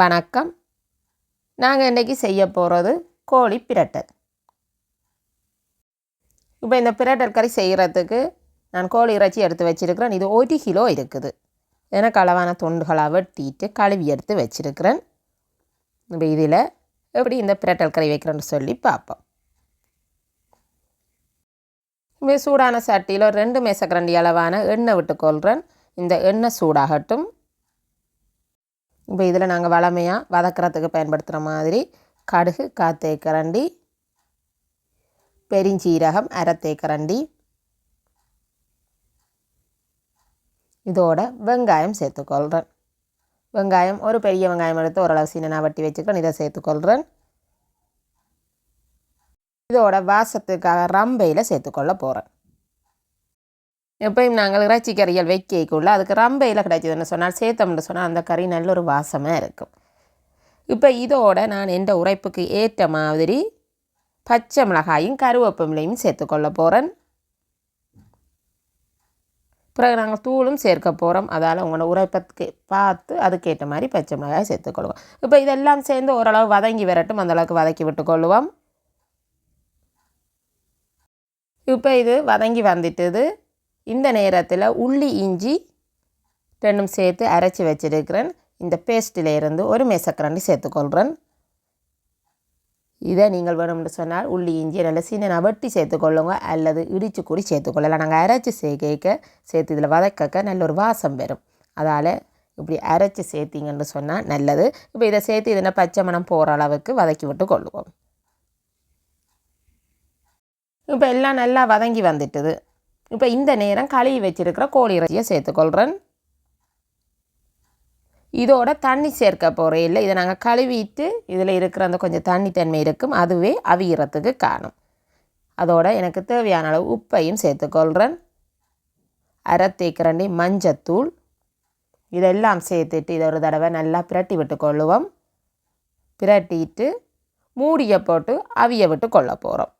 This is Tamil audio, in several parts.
வணக்கம். நாங்கள் இன்றைக்கி செய்ய போகிறது கோழி பிரட்டல் இப்போ இந்த பிரட்டல் கறி செய்கிறதுக்கு நான் கோழி இறைச்சி எடுத்து வச்சிருக்கிறேன். இது ஒரு கிலோ இருக்குது. எனக்கு அளவான துண்டுகளாக வெட்டிட்டு கழுவி எடுத்து வச்சிருக்கிறேன். இப்போ இதில் எப்படி இந்த பிரட்டல் கறி வைக்கிறேன்னு சொல்லி பார்ப்போம். இப்போ சூடான சட்டியில் ரெண்டு மேசக்கரண்டி அளவான எண்ணெய் விட்டு கொள்கிறேன் இந்த எண்ணெய் சூடாகட்டும். இப்போ இதில் நாங்கள் வளமையாக வதக்கிறதுக்கு பயன்படுத்துகிற மாதிரி கடுகு காத்தேக்கரண்டி பெருஞ்சீரகம் அரைத்தேக்கரண்டி இதோட வெங்காயம் சேர்த்துக்கொள்கிறேன். வெங்காயம் ஒரு பெரிய வெங்காயம் எடுத்து ஓரளவு சீனா வட்டி வச்சுக்கிறேன். இதை சேர்த்துக்கொள்கிறேன். இதோட வாசத்துக்காக ரம்பையில் சேர்த்துக்கொள்ள போகிறேன். எப்பயும் நாங்கள் இறைச்சி கறிகள் வைக்கக்குள்ள அதுக்கு ரம்பையில் கிடைச்சதுன்னு சொன்னால் சேர்த்தோம்னு சொன்னால் அந்த கறி நல்ல ஒரு வாசமாக இருக்கும். இப்போ இதோட நான் எந்த உரைப்புக்கு ஏற்ற மாதிரி பச்சை மிளகாயும் கருவேப்பமிலையும் சேர்த்துக்கொள்ள போகிறேன் பிறகு நாங்கள் தூளும் சேர்க்க போகிறோம் அதால் உங்களோட உரைப்பத்துக்கு பார்த்து அதுக்கேற்ற மாதிரி பச்சை மிளகாய் சேர்த்துக்கொள்வோம் இப்போ இதெல்லாம் சேர்ந்து ஓரளவு வதங்கி வரட்டும். அந்தளவுக்கு வதக்கி விட்டுக்கொள்வோம் இப்போ இது வதங்கி வந்துட்டுது. இந்த நேரத்தில் உள்ளி இஞ்சி ரெண்டும் சேர்த்து அரைச்சி வச்சிருக்கிறேன். இந்த பேஸ்ட்டில் இருந்து ஒரு மேசக்கரண்டி சேர்த்துக்கொள்கிறேன் இதை நீங்கள் வேணும்னு சொன்னால் உள்ளி இஞ்சி நல்ல சின்ன வெட்டி சேர்த்துக்கொள்ளுங்க. அல்லது இடித்து கூடி சேர்த்துக்கொள்ளலாம். நாங்கள் அரைச்சி சேர்க்க சேர்த்து இதில் வதக்கக்க நல்ல ஒரு வாசம் வரும். அதால் இப்படி அரைச்சி சேர்த்திங்கன்னு சொன்னால் நல்லது. இப்போ இதை சேர்த்து இதில் பச்சை மணம் போகிற அளவுக்கு வதக்கி விட்டு கொள்ளுவோம். இப்போ எல்லாம் நல்லா வதங்கி வந்துட்டுது. இப்போ இந்த நேரம் கழுவி வச்சிருக்கிற கோழி இறைச்சியை சேர்த்துக்கொள்கிறேன் இதோட தண்ணி சேர்க்க போகிறேன் இல்லை இதை நாங்கள் கழுவிட்டு இதில் இருக்கிற அந்த கொஞ்சம் தண்ணி தன்மை இருக்கும். அதுவே அவியறத்துக்கு காணும் அதோட எனக்கு தேவையான அளவு உப்பையும் சேர்த்துக்கொள்கிறேன் அரை தேக்கரண்டி மஞ்சத்தூள். இதெல்லாம் சேர்த்துட்டு இதை ஒரு தடவை நல்லா பிரட்டி விட்டு கொள்ளுவோம். பிரட்டிட்டு மூடியை போட்டு அவிய விட்டு கொள்ள போகிறோம்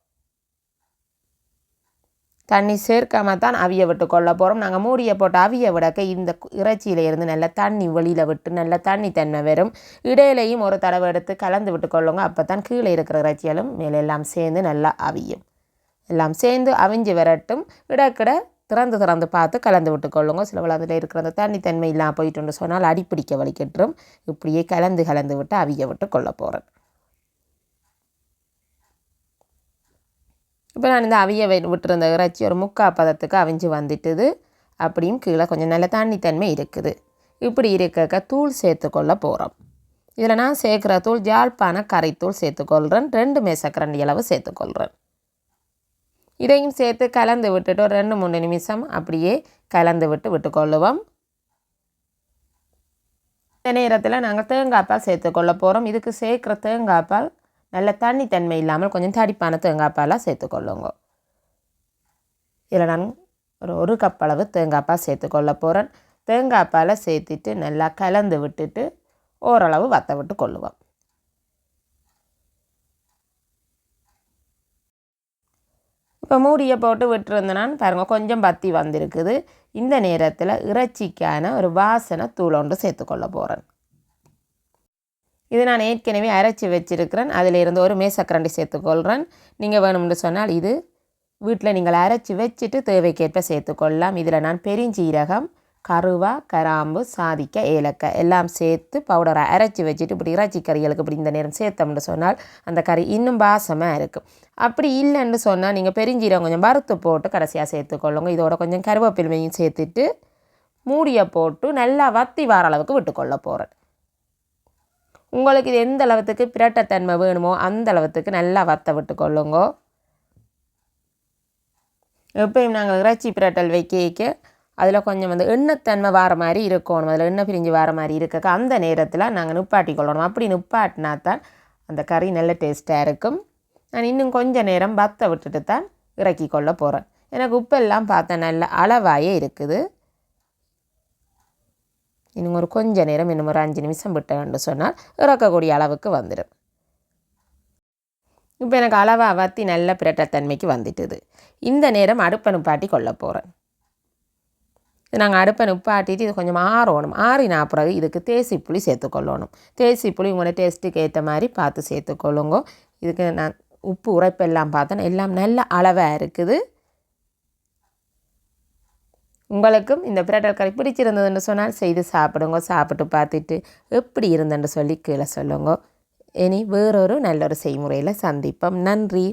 தண்ணி சேர்க்காம தான் அவிய விட்டு கொள்ள போகிறோம் நாங்கள் மூடியை போட்டு அவிய விடக்க இந்த இறைச்சியில் இருந்து நல்ல தண்ணி வெளியில் விட்டு நல்ல தண்ணி தன்மை வரும் இடையிலையும் ஒரு தடவை எடுத்து கலந்து விட்டு கொள்ளுங்க. அப்போ தான் கீழே இருக்கிற இறைச்சிகளும் மேலே எல்லாம் சேர்ந்து நல்லா அவியும். எல்லாம் சேர்ந்து அவிஞ்சு வரட்டும். இடக்கிட திறந்து திறந்து பார்த்து கலந்து விட்டு கொள்ளுங்க. சில அதில் இருக்கிற அந்த தண்ணி தன்மை இல்லாமல் போயிட்டுன்னு சொன்னால் அடிப்பிடிக்க வலிக்கட்டும் இப்படியே கலந்து கலந்து விட்டு அவிய விட்டு கொள்ள போகிறேன் இப்போ நான் இந்த அவிய விட்டுருந்த இறைச்சி ஒரு முக்கா பதத்துக்கு அவிஞ்சு வந்துட்டுது. அப்படியும் கீழே கொஞ்சம் நல்ல தண்ணி தன்மை இருக்குது. இப்படி இருக்க தூள் சேர்த்துக்கொள்ள போகிறோம் இதில் நான் சேர்க்குற தூள் ஜாழ்ப்பான கரைத்தூள் சேர்த்துக்கொள்கிறேன் ரெண்டு மேசக்கரண்டி அளவு சேர்த்துக்கொள்கிறேன் இதையும் சேர்த்து கலந்து விட்டுட்டு ஒரு ரெண்டு மூணு நிமிஷம் அப்படியே கலந்து விட்டு விட்டுக்கொள்ளுவோம். இந்த நேரத்தில் நாங்கள் தேங்காய்ப்பால் சேர்த்துக்கொள்ள போகிறோம் இதுக்கு சேர்க்குற தேங்காய்ப்பால் நல்ல தண்ணி தன்மை இல்லாமல் கொஞ்சம் தடிப்பான தேங்காய் பாலாக சேர்த்துக்கொள்ளுங்க. இதில் நான் ஒரு ஒரு கப் அளவு தேங்காய் பால் சேர்த்துக்கொள்ள போகிறேன். தேங்காய் பாலை சேர்த்துட்டு நல்லா கலந்து விட்டுட்டு ஓரளவு வத்த விட்டு கொள்ளுவோம். இப்போ மூடியை போட்டு விட்டுருந்தேனான்னு பாருங்கள் கொஞ்சம் பத்தி வந்திருக்குது. இந்த நேரத்தில் இறைச்சிக்கான ஒரு வாசனை தூள் ஒன்று சேர்த்துக்கொள்ள போகிறேன். இது நான் ஏற்கனவே அரைச்சி வச்சுருக்கிறேன். அதில் இருந்து ஒரு மேசக்கரண்டி சேர்த்துக்கொள்கிறேன் நீங்கள் வேணும்னு சொன்னால் இது வீட்டில் நீங்கள் அரைச்சி வச்சுட்டு தேவைக்கேற்ப சேர்த்துக்கொள்ளலாம். இதில் நான் பெருஞ்சீரகம் கருவா கராம்பு சாதிக்க ஏலக்காய் எல்லாம் சேர்த்து பவுடரை அரைச்சி வச்சுட்டு இப்படி இறைச்சி கறிகளுக்கு இப்படி இந்த நேரம் சேர்த்தோம்னு சொன்னால் அந்த கறி இன்னும் பாசமாக இருக்கும். அப்படி இல்லைன்னு சொன்னால் நீங்கள் பெருஞ்சீரகம் கொஞ்சம் வறுத்து போட்டு கடைசியாக சேர்த்துக்கொள்ளுங்க. இதோட கொஞ்சம் கருவேப்பிலையும் சேர்த்துட்டு மூடியை போட்டு நல்லா வத்தி வார அளவுக்கு விட்டுக்கொள்ள போகிறேன். உங்களுக்கு இது எந்த அளவுக்கு பிரட்டத்தன்மை வேணுமோ அந்த அளவுக்கு நல்லா வத்த விட்டு கொள்ளுங்க எப்பயும் நாங்கள் இறைச்சி பிரட்டல் வைக்க வைக்க அதில் கொஞ்சம் வந்து எண்ணத்தன்மை வர மாதிரி இருக்கணும். அதில் எண்ணெய் பிரிஞ்சு வர மாதிரி இருக்க அந்த நேரத்தில் நாங்கள் நிப்பாட்டி கொள்ளணும். அப்படி நிப்பாட்டினா தான் அந்த கறி நல்ல டேஸ்ட்டாக இருக்கும். நான் இன்னும் கொஞ்சம் நேரம் வத்த விட்டுட்டு தான் இறக்கி கொள்ள போகிறேன் எனக்கு உப்பெல்லாம் பார்த்தா நல்ல அளவாயே இருக்குது. இன்னும் ஒரு கொஞ்ச நேரம் இன்னும் ஒரு அஞ்சு நிமிஷம் விட்டேன்னு சொன்னால் இறக்கக்கூடிய அளவுக்கு வந்துடும். இப்போ எனக்கு அளவாக வத்தி நல்ல பிரட்டத்தன்மைக்கு வந்துட்டுது. இந்த நேரம் அடுப்பை நிப்பாட்டி கொள்ள போகிறேன் நாங்கள் அடுப்பை நிப்பாட்டிட்டு இது கொஞ்சம் ஆறணும் ஆறினா பிறகு இதுக்கு தேசி புளி சேர்த்துக்கொள்ளணும் தேசி புளி உங்களோட டேஸ்ட்டுக்கு ஏற்ற மாதிரி பார்த்து சேர்த்துக்கொள்ளுங்க இதுக்கு நான் உப்பு உரைப்பெல்லாம் பார்த்தேன் எல்லாம் நல்ல அளவாக இருக்குது. உங்களுக்கும் இந்த பிரட்டல் கறி பிடிச்சிருந்ததுன்னு சொன்னால் செய்து சாப்பிடுங்க சாப்பிட்டு பார்த்துட்டு எப்படி இருந்தேன்னு சொல்லி கீழே சொல்லுங்க. இனி வேறொரு நல்ல ஒரு செய்முறையில் சந்திப்போம். நன்றி.